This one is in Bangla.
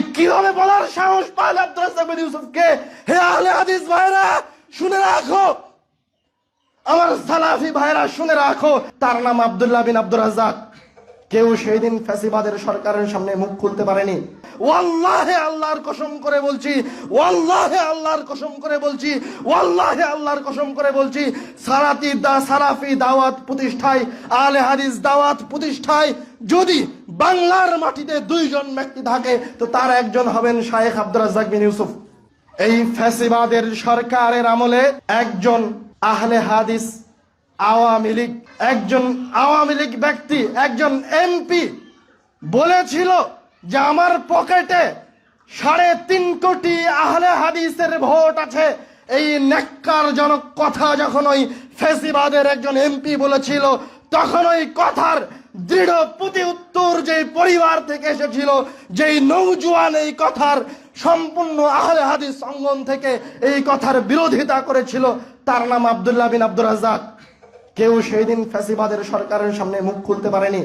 কীভাবে বলার সাহস পায় আব্দুল রাজ্জাক ইউসুফকে? হে আহলে হাদিস ভাইরা শুনে রাখো। আমার সালাফি ভাইরা শুনে রাখো। তার নাম আব্দুল্লাহ বিন আব্দুর রাজ্জাক। কেউ সেই দিন ফ্যাসিবাদের সরকারের সামনে মুখ খুলতে পারেনি। ওয়াল্লাহে আল্লাহর কসম করে বলছি, ওয়াল্লাহে আল্লাহর কসম করে বলছি, ওয়াল্লাহে আল্লাহর কসম করে বলছি, সারাতি দা সারাফি দাওয়াত প্রতিষ্ঠায় আলে হাদিস দাওয়াত প্রতিষ্ঠায় যদি বাংলার মাটিতে দুইজন ব্যক্তি থাকে, তো তার একজন হবেন শায়েখ আব্দুর রাজ্জাক বিন ইউসুফ। এই ফ্যাসিবাদের সরকারের আমলে একজন আহলে হাদিস, আওয়ামী লীগ, একজন আওয়ামী লীগ ব্যক্তি, একজন এমপি বলেছিল যে আমার পকেটে সাড়ে তিন কোটি আহলে হাদিসের ভোট আছে। এই ন্যাক্কারজনক কথা যখন ওই ফেসিবাদের একজন এমপি বলেছিল, তখন ওই কথার দৃঢ় প্রতি পরিবার থেকে এসেছিল, যেই নৌজোয়ান এই কথার সম্পূর্ণ আহলে হাদিস অঙ্গন থেকে এই কথার বিরোধিতা করেছিল, তার নাম আবদুল্লাহ বিন আব্দুর রাজাক কেউ সেই দিন ফ্যাসিবাদের সরকারের সামনে মুখ খুলতে পারেনি।